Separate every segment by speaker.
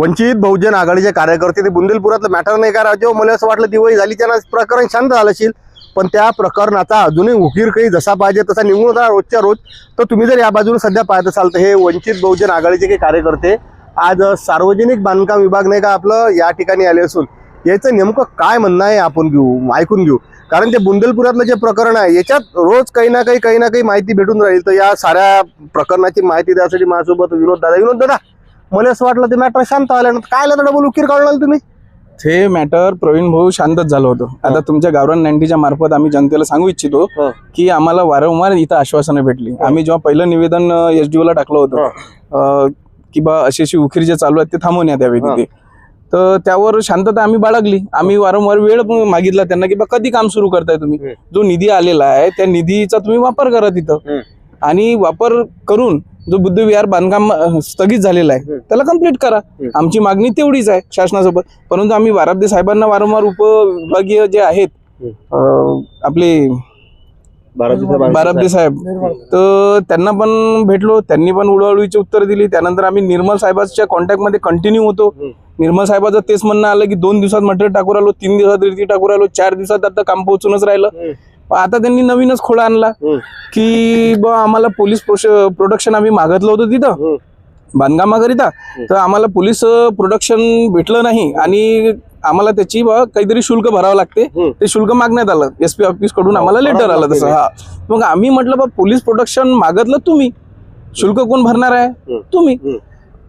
Speaker 1: वंचित बहुजन आघाडीचे कार्यकर्ते ते बुंदेलपुरातलं मॅटर नाही का राजो? मला असं वाटलं दिवाळी झाली त्यांना प्रकरण शांत झालं असेल पण त्या प्रकरणाचा अजूनही उकीर काही जसा पाहिजे तसा निघून होता रोजच्या रोज. तर तुम्ही जर या बाजूने सध्या पाहत असाल तर हे वंचित बहुजन आघाडीचे काही कार्यकर्ते आज सार्वजनिक बांधकाम विभाग नाही का आपलं या ठिकाणी आले असून. याचं नेमकं काय म्हणणं आहे आपण घेऊ ऐकून घेऊ. कारण ते बुंदेलपुरातलं जे प्रकरण आहे याच्यात रोज काही ना काही काही ना काही माहिती भेटून राहील. तर या साऱ्या प्रकरणाची माहिती द्यासाठी माझ्यासोबत विनोद दादा. विनोद दादा मला असं वाटलं ते मॅटर शांत आल्यानंतर काय आलं डबल उकीर काढून तुम्ही?
Speaker 2: ते मॅटर प्रवीण भाऊ शांतच झालं होतं. आता तुमच्या गावरान नाईन्टीच्या मार्फत आम्ही जनतेला सांगू इच्छितो
Speaker 1: हो.
Speaker 2: की आम्हाला वारंवार इथं आश्वासनं भेटली. आम्ही जेव्हा पहिलं निवेदन एस डी ला टाकलं होतं की बा अशी अशी उखीर जे चालू आहेत ते थांबवण्यात यावे
Speaker 1: हा.
Speaker 2: तिथे. तर त्यावर शांतता आम्ही बाळगली. आम्ही वारंवार वेळ मागितला त्यांना की बा कधी काम सुरू करताय तुम्ही. जो निधी आलेला आहे त्या निधीचा तुम्ही वापर करा तिथं. आणि वापर करून जो बुद्धविहार बांधकाम स्थगित झालेला आहे. त्याला कंप्लीट करा. आमची मागणी तेवढीच आहे शासनासोबत. परंतु आम्ही वाराब्दे साहेबांना वारंवार उपविभागीय जे आहेत आपले बाराब्दे साहेब तर त्यांना पण भेटलो त्यांनी पण उडवळीची उत्तर दिली. त्यानंतर आम्ही निर्मल साहेबांच्या कॉन्टॅक्टमध्ये कंटिन्यू होतो. निर्मल साहेबाचं तेच म्हणणं आलं की दोन दिवसात मटेरियल टाकू राहिलो तीन दिवसात रेती टाकू राहिलो चार दिवसात आता काम पोहोचूनच राहिलं. आता त्यांनी नवीनच खोडा आणला. की बा आम्हाला पोलीस प्रोडक्शन आम्ही मागितलं होतं तिथं. बांधकामाकरिता तर आम्हाला पोलीस प्रोडक्शन भेटलं नाही आणि आम्हाला त्याची काहीतरी शुल्क भरावं लागते. ते शुल्क मागण्यात आलं. एस पी ऑफिसकडून आम्हाला लेटर
Speaker 1: भरावं
Speaker 2: आलं तसं. हा. मग आम्ही म्हटलं बा पोलीस प्रोडक्शन मागितलं तुम्ही. शुल्क कोण भरणार आहे. तुम्ही.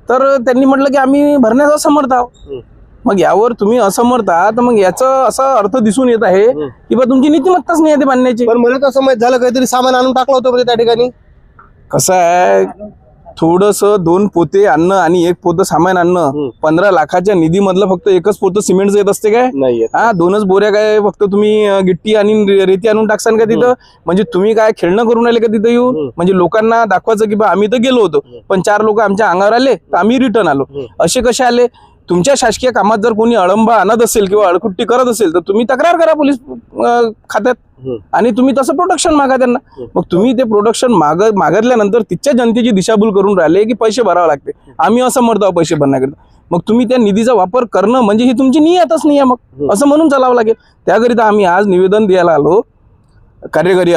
Speaker 2: तर त्यांनी म्हटलं की आम्ही भरण्यास असमर्थ आहोत. मग यावर तुम्ही असमर्थ तर मग याचा असा अर्थ दिसून येत आहे. की बा तुमची नीतिमत्ताच नाही आहे ते बांधण्याची
Speaker 1: पण मला तसं माहीत झालं काहीतरी सामान आणून टाकलं होतं म्हणजे त्या ठिकाणी?
Speaker 2: कसं आहे थोडस दोन पोते आणणं आणि एक पोतं सामान. आणणं पंधरा लाखाच्या निधीमधलं फक्त एकच पोतं सिमेंटचं येत असते काय?
Speaker 1: नाहीये
Speaker 2: हा दोनच बोऱ्या काय फक्त तुम्ही गिट्टी आणि रेती आणून टाकसान का तिथं? म्हणजे तुम्ही काय खेळणं करून राहिले का तिथं येऊन?
Speaker 1: हम्म.
Speaker 2: म्हणजे लोकांना दाखवायचं की बा आम्ही तर गेलो होतो पण चार लोक आमच्या अंगावर आले तर आम्ही रिटर्न आलो. असे कसे आले? तुमच्या शासकीय कामात जर कोणी अळंबा आणत असेल किंवा अडकुट्टी करत असेल तर तुम्ही तक्रार करा पोलीस खात्यात. आणि तुम्ही तसं प्रोडक्शन मागा त्यांना. मग तुम्ही ते प्रोडक्शन माग मागितल्यानंतर तिच्या जनतेची दिशाभूल करून राहिले की पैसे भरावे लागते. आम्ही असं म्हणतो पैसे भरण्याकरिता. मग तुम्ही त्या निधीचा वापर करणं म्हणजे ही तुमची नियतच नाही आहे मग असं म्हणून चालावं लागेल. त्याकरिता आम्ही आज निवेदन द्यायला आलो. कार्यकारी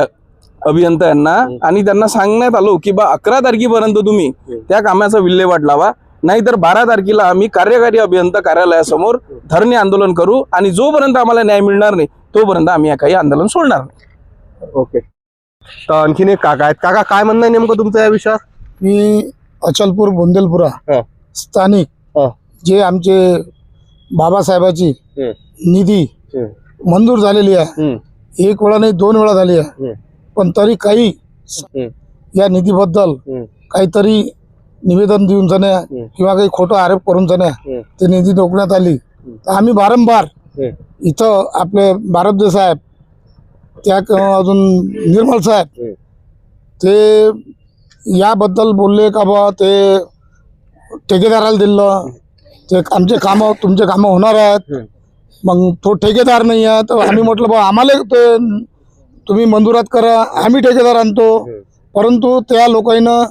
Speaker 2: अभियंता यांना आणि त्यांना सांगण्यात आलो की बा अकरा तारखेपर्यंत तुम्ही त्या कामाचा विल्हेवाट लावा. नाहीतर बारा तारखेला आम्ही कार्यकारी अभियंता कार्यालयासमोर धरणे आंदोलन करू आणि जोपर्यंत आम्हाला न्याय मिळणार नाही तोपर्यंत आम्ही या काही आंदोलन सोडणार नाही
Speaker 1: ओके तर आणखीन एक काका आहेत काका काय म्हणणं आहे नेमकं तुमचं या विषयावर
Speaker 3: मी अचलपूर बुंदेलपुरा. स्थानिक. जे आमचे बाबासाहेबाची. निधी. मंजूर झालेली आहे. एक वेळा नाही दोन वेळा झाली आहे. पण तरी काही. या निधीबद्दल. काहीतरी निवेदन देऊन जाण्या. किंवा काही खोटं आरोप करून जाण्या. ते निधी रोखण्यात आली तर आम्ही वारंवार. इथं आपले बारबदे साहेब त्या क- अजून निर्मल साहेब. ते याबद्दल बोलले का बा ते ठेकेदाराला दिलं ते आमचे कामं तुमचे कामं होणार आहेत. मग तो ठेकेदार नाही आहे तर आम्ही म्हटलं बा आम्हाला ते तुम्ही मंजुरात करा आम्ही ठेकेदार आणतो परंतु त्या लोकांना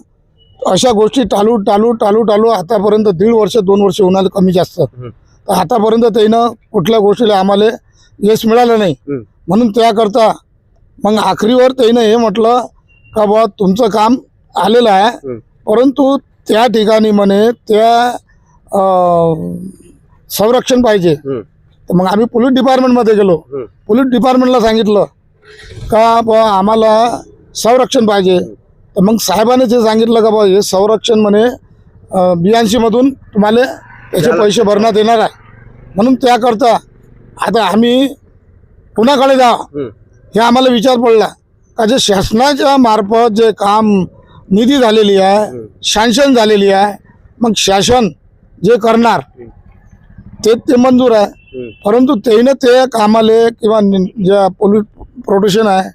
Speaker 3: अशा गोष्टी टालू टालू टालू टालू आतापर्यंत दीड वर्ष दोन वर्ष होणार कमी जास्त. तर आतापर्यंत त्यानं कुठल्या गोष्टीला आम्हाला यश मिळालं नाही. म्हणून त्याकरता मग आखरीवर त्यानं हे म्हटलं का बा तुमचं काम आलेलं आहे. परंतु त्या ठिकाणी म्हणे त्या संरक्षण पाहिजे. तर मग आम्ही पोलीस डिपार्टमेंटमध्ये गेलो. पोलीस डिपार्टमेंटला सांगितलं का बा आम्हाला संरक्षण पाहिजे तर मग साहेबाने जे सांगितलं का बा हे संरक्षण म्हणे बियाणशी मधून तुम्हाला त्याचे पैसे भरण्यात येणार आहे म्हणून त्याकरता आता आम्ही कुणाकडे जा. हे आम्हाला विचार पडला का जे शासनाच्या मार्फत जे काम निधी झालेली आहे शासन झालेली आहे मग शासन जे करणार ते ते मंजूर आहे. परंतु त्याने ते कामाले किंवा ज्या पोलीस प्रोटेक्शन आहे.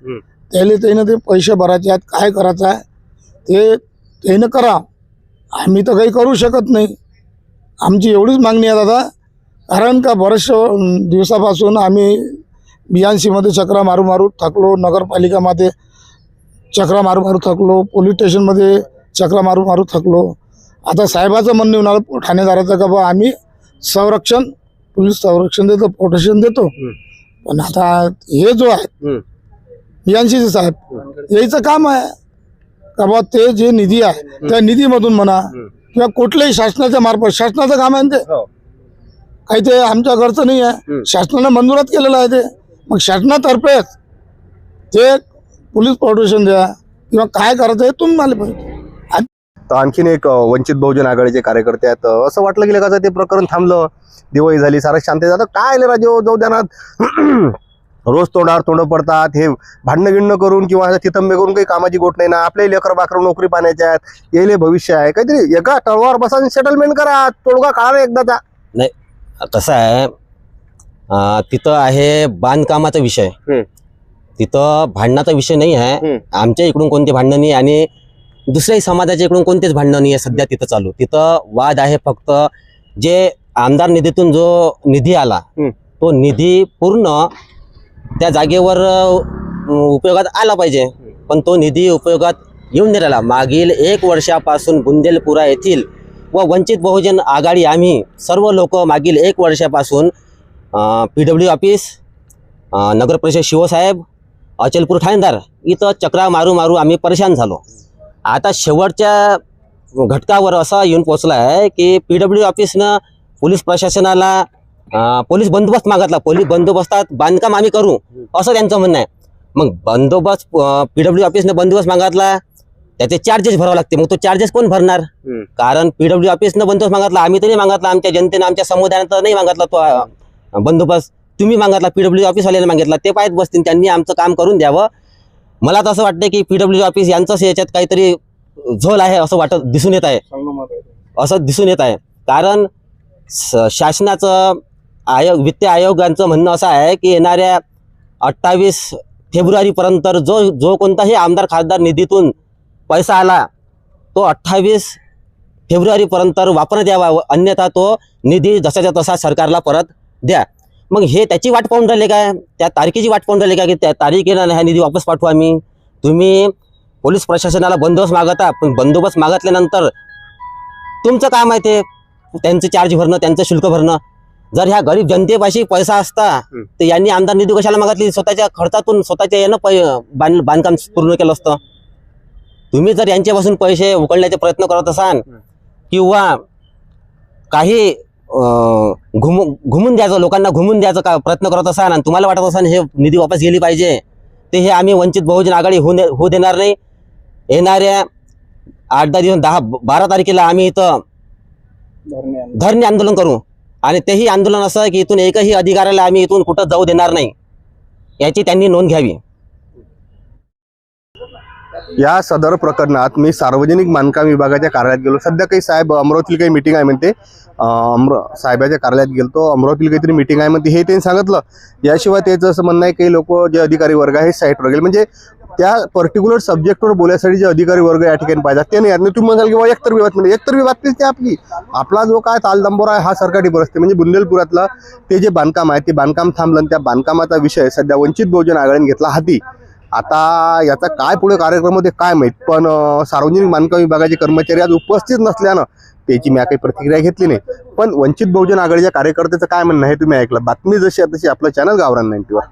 Speaker 3: त्याला त्याने ते पैसे भरायचे आहेत काय करायचं आहे ते त्यानं करा. आम्ही तर काही करू शकत नाही. आमची एवढीच मागणी आहे दादा. कारण का बऱ्याचशा दिवसापासून आम्ही बियाणशीमध्ये चक्रा मारू मारू थकलो नगरपालिकामध्ये चक्रा मारू मारू थकलो पोलीस स्टेशनमध्ये चक्रा मारू मारू थकलो. आता साहेबाचं म्हणणं आलं ठाणेदाराचं का बा आम्ही संरक्षण पोलीस संरक्षण देतो प्रोटेक्शन देतो. पण आता हे जो आहे बियांशी साहेब याचं काम आहे. का बा ते जे निधी आहे त्या निधीमधून म्हणा किंवा कुठल्याही शासनाच्या मार्फत शासनाचं काम आहे ना ते?
Speaker 1: हो.
Speaker 3: काही ते आमच्या घरचं नाही. आहे. शासनानं मंजुरात केलेलं आहे ते. मग शासनातर्फेच ते पोलीस प्रोटेक्शन द्या किंवा काय करायचं हे तुम्ही मला पाहिजे.
Speaker 1: तर आणखीन एक वंचित बहुजन आघाडीचे कार्यकर्ते आहेत. असं वाटलं की का ते प्रकरण थांबलं. दिवाळी झाली सारं शांत. झालं काय आले राजे? जाऊ द्या ना. रोज तोंडावर तोंड पडतात हे भांडणं गिणणं करून किंवा तिथंबे करून काही कामाची गोट नाही ना आपले लेकर बाकर नोकरी पाण्याच्या आहेत येले भविष्य आहे काहीतरी एका टळवावर बसा सेटलमेंट करा तोडगा काढा एकदाचा
Speaker 4: कसं आहे तिथं आहे बांधकामाचा विषय. तिथं भांडणाचा विषय नाही आहे. आमच्या इकडून कोणते भांडणं नाही आणि दुसऱ्याही समाजाच्या इकडून कोणतेच भांडणं नाही आहे सध्या तिथं चालू तिथं वाद आहे फक्त जे आमदार निधीतून जो निधी आला. तो निधी पूर्ण त्या जागेवर उपयोगात आला पाहिजे. पण तो निधी उपयोगात येऊन दिलेला मागील एक वर्षापासून बुंदेलपुरा येथील व वंचित बहुजन आघाडी आम्ही सर्व लोक मागील एक वर्षापासून पी डब्ल्यू ऑफिस नगरपरिषद शिवसाहेब अचलपूर ठाणेदार इथं चक्रा मारू मारू आम्ही परेशान झालो. आता शेवटच्या घटकावर असा येऊन पोचला आहे की पी डब्ल्यू ऑफिसनं पोलीस प्रशासनाला अं, पोलीस बंदोबस्त मागितला. पोलीस बंदोबस्तात बांधकाम आम्ही करू असं त्यांचं म्हणणं आहे. मग बंदोबस्त पी डब्ल्यू ऑफिसने बंदोबस्त मागितला त्याचे चार्जेस भरावे लागते मग तो चार्जेस कोण भरणार?
Speaker 1: हम्म.
Speaker 4: कारण पी डब्ल्यू ऑफिसनं बंदोबस्त मागितला आम्ही तर नाही मागितला. आमच्या जनतेनं आमच्या समुदायानं तर नाही मागितला तो अं, बंदोबस्त. तुम्ही मागितला पी डब्ल्यू ऑफिसवाल्याने मागितला. ते पाहत बसतील त्यांनी आमचं काम करून द्यावं. मला तर असं वाटतं की पी डब्ल्यू ऑफिस यांचंच याच्यात काहीतरी झोल आहे असं वाटत दिसून येत आहे. असं दिसून येत आहे. कारण स- शासनाचं आयोग वित्त आयोगांचं म्हणणं असं आहे की येणाऱ्या अठ्ठावीस फेब्रुवारीपर्यंत जो जो कोणताही आमदार खासदार निधीतून पैसा आला तो अठ्ठावीस फेब्रुवारीपर्यंत वापरण्यात यावा व अन्यथा तो निधी जसाच्या तसा सरकारला परत द्या. मग हे त्याची वाट पाहून राहिले काय? त्या तारखेची वाट पाहून राहिले काय की त्या तारखेला हा निधी वापस पाठवा आम्ही? तुम्ही पोलीस प्रशासनाला बंदोबस्त मागता पण बंदोबस्त मागतल्यानंतर तुमचं काम आहे ते. त्यांचं चार्ज भरणं त्यांचं शुल्क भरणं. जर ह्या गरीब जनतेपाशी पैसा असता तर यांनी आमदार निधी कशाला मागितली? स्वतःच्या खर्चातून स्वतःच्या यानं पै बांध बांधकाम पूर्ण केलं असतं. तुम्ही जर यांच्यापासून पैसे उकळण्याचे प्रयत्न करत असाल किंवा काही घुमू घुमून द्यायचं लोकांना घुमून द्यायचं का प्रयत्न करत असाल आणि तुम्हाला वाटत असाल हे निधी वापस गेली पाहिजे ते हे आम्ही वंचित बहुजन आघाडी होऊ दे- होऊ देणार नाही. येणाऱ्या आठ दहा दिवस दहा बारा तारखेला आम्ही इथं धरणे आंदोलन करू. आणि तेही आंदोलन असं की इथून एकही अधिकाऱ्याला आम्ही इथून कुठं जाऊ देणार नाही. याची त्यांनी नोंद घ्यावी.
Speaker 1: या सदर प्रकरणात मी सार्वजनिक बांधकाम विभागाच्या कार्यालयात गेलो. सध्या काही साहेब अमरावतीला काही मिटिंग आहे म्हणते. अमर साहेबाच्या कार्यालयात गेलो अमरावतीला काहीतरी मिटिंग आहे म्हणते. हे त्यांनी सांगितलं. याशिवाय त्याचं असं म्हणणं आहे काही लोक जे अधिकारी वर्ग आहे साईटवर गेले. म्हणजे त्या पर्टिक्युलर सब्जेक्टवर बोलायसाठी जे अधिकारी वर्ग या ठिकाणी पाहिजे. ते नाही तुम्ही म्हणाल की एकतर विवाद एकतर विवाद बातमीच ते आपली. आपला जो काय तालदंबोरा आहे हा सरकारी परिस्थिती. म्हणजे बुंदेलपुरातला ते जे बांधकाम आहे ते बांधकाम थांबलं आणि त्या बांधकामाचा विषय सध्या वंचित बहुजन आघाडीने घेतला हाती. आता याचा काय पुढे कार्यक्रम होते काय माहीत पण सार्वजनिक बांधकाम विभागाचे कर्मचारी आज उपस्थित नसल्यानं त्याची मी काही प्रतिक्रिया घेतली नाही. पण वंचित बहुजन आघाडीच्या कार्यकर्त्याचं काय म्हणणं आहे तुम्ही ऐकलं. बातमी जशी आहे तशी आपलं चॅनल गावरान नाईन्टीवर